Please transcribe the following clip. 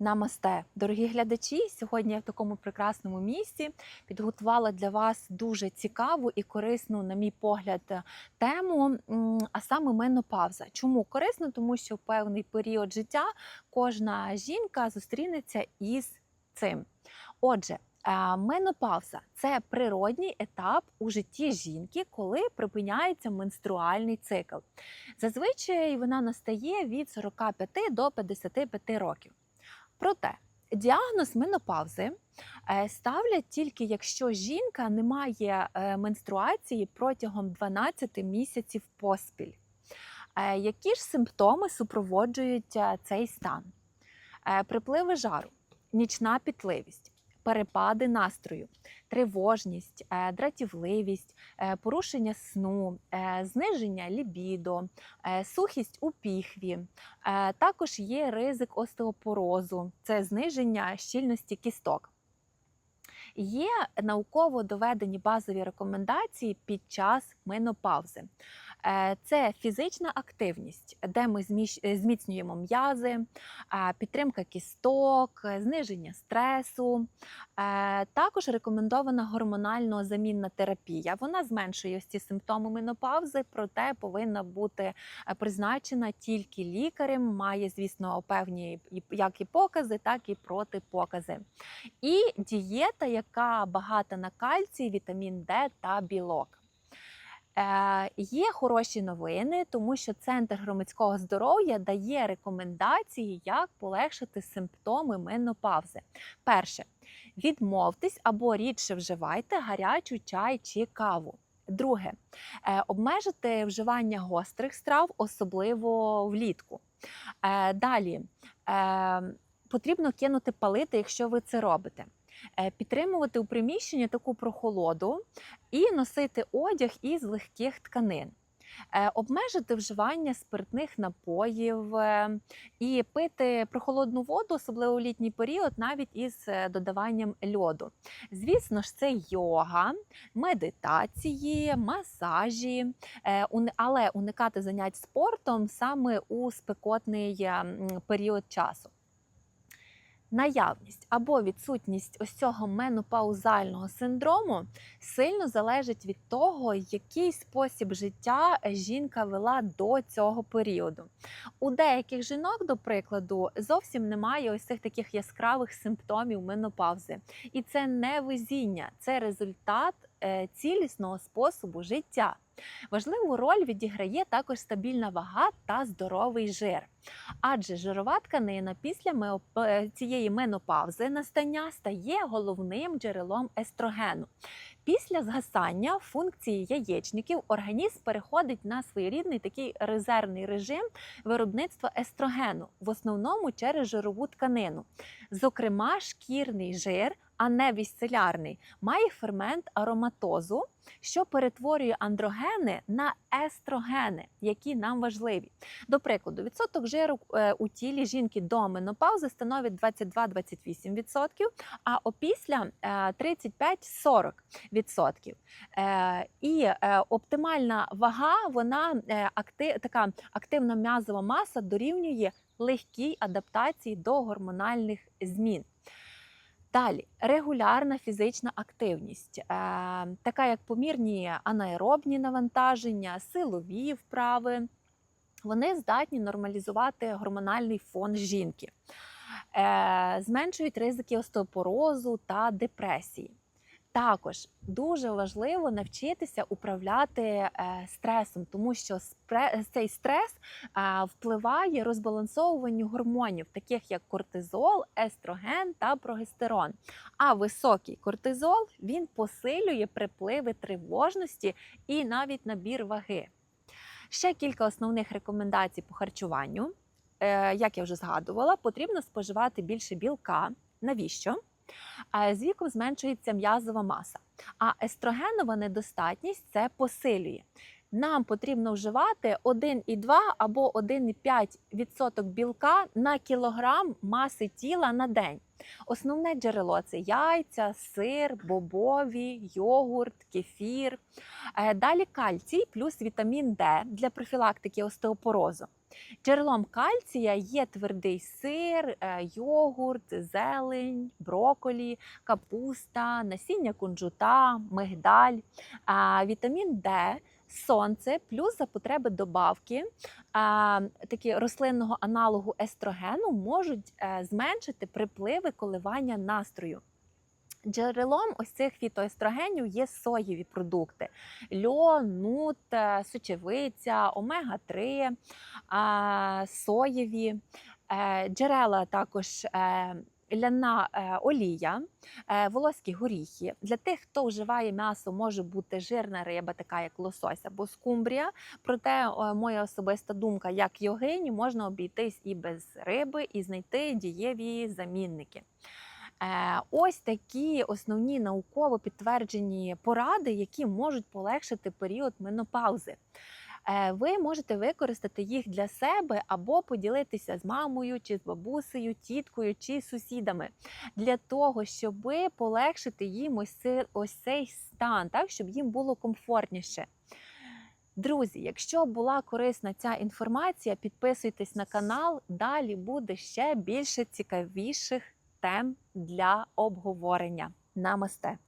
Намасте, дорогі глядачі. Сьогодні я в такому прекрасному місці підготувала для вас дуже цікаву і корисну, на мій погляд, тему, а саме менопауза. Чому корисно? Тому що в певний період життя кожна жінка зустрінеться із цим. Отже, е, менопауза це природній етап у житті жінки, коли припиняється менструальний цикл. Зазвичай вона настає від 45 до 55 років. Проте діагноз менопаузи е, ставлять тільки якщо жінка не має е, менструації протягом 12 місяців поспіль. Е, Які ж симптоми супроводжують цей стан? Припливи жару, нічна пітливість, перепади настрою, тривожність, е, дратівливість, е, порушення сну, е, зниження лібідо, сухість у піхві. Також є ризик остеопорозу, це зниження щільності кісток. Є науково доведені базові рекомендації під час менопаузи. Е, Це фізична активність, де ми е, зміцнюємо м'язи, підтримка кісток, зниження стресу. Е, Також рекомендована гормонально замінна терапія. Вона зменшує ось ці симптоми менопаузи, проте повинна бути призначена тільки лікарем. Має, звісно, певні як і покази, так і протипокази. І дієта, яка багата на кальцій, вітамін Д та білок. Е, є хороші новини, тому що Центр громадського здоров'я дає рекомендації, як полегшити симптоми менопаузи. Перше, відмовтесь або рідше вживайте гарячу чай чи каву. Друге, е, обмежити вживання гострих страв, особливо влітку. Е, Далі потрібно кинути палити, якщо ви це робите. Е, Підтримувати у приміщенні таку прохолоду і носити одяг із легких тканин. Е, Обмежити вживання спиртних напоїв е, і пити прохолодну воду, особливо у літній період, навіть із додаванням льоду. Звісно ж, це йога, медитації, масажі, але уникати занять спортом саме у спекотний е, період часу. Наявність або відсутність ось цього менопаузального синдрому сильно залежить від того, який спосіб життя жінка вела до цього періоду. У деяких жінок, до прикладу, зовсім немає ось цих таких яскравих симптомів менопаузи. І це не везіння, це результат е, цілісного способу життя. Важливу роль відіграє також стабільна вага та здоровий жир. Адже жирова тканина після е, цієї менопаузи настання стає головним джерелом естрогену. Після згасання функції яєчників організм переходить на своєрідний такий резервний режим виробництва естрогену, в основному через жирову тканину. Зокрема, шкірний жир, а не вісцелярний, має фермент ароматозу, що перетворює андрогени на естрогени, які нам важливі. До прикладу, відсоток жиру е, у тілі жінки до менопаузи становить 22-28%, а опісля е, 35-40%. відсотків. Е, І е, оптимальна вага, вона е, така активна м'язова маса дорівнює легкій адаптації до гормональних змін. Далі регулярна фізична активність, е, така як помірні анаеробні навантаження, силові вправи. Вони здатні нормалізувати гормональний фон жінки, е, зменшують ризики остеопорозу та депресії. Також дуже важливо навчитися управляти е, стресом, тому що цей стрес е, впливає розбалансовуванню гормонів, таких як кортизол, естроген та прогестерон. А високий кортизол він посилює припливи тривожності і навіть набір ваги. Ще кілька основних рекомендацій по харчуванню. Е, Як я вже згадувала, потрібно споживати більше білка. Навіщо? Е, З віком зменшується м'язова маса, а естрогенова недостатність це посилює. Нам потрібно вживати 1,2 або 1,5% білка на кілограм маси тіла на день. Основне джерело це яйця, сир, бобові, йогурт, кефір. Е, Далі кальцій плюс вітамін Д для профілактики остеопорозу. Джерелом кальція є твердий сир, е, йогурт, зелень, броколі, капуста, насіння кунжута, мигдаль, вітамін Д. Сонце плюс за потреби добавки такі рослинного аналогу естрогену можуть е, зменшити припливи коливання настрою. Джерелом ось цих фітоестрогенів є соєві продукти: льон, нут, е, сочевиця, омега-3, соєві, Е, джерела також. е, Ляна олія, волоські горіхи. Для тих, хто вживає м'ясо, може бути жирна риба, така як лосось або скумбрія. Проте, моя особиста думка, як йогині, можна обійтись і без риби, і знайти дієві замінники. Е, Ось такі основні науково підтверджені поради, які можуть полегшити період менопаузи. Е, Ви можете використати їх для себе або поділитися з мамою, чи з бабусею, тіткою чи сусідами для того, щоб полегшити їм ось цей, ось цей стан, так щоб їм було комфортніше. Друзі, якщо була корисна ця інформація, підписуйтесь на канал. Далі буде ще більше цікавіших тем для обговорення. Намасте!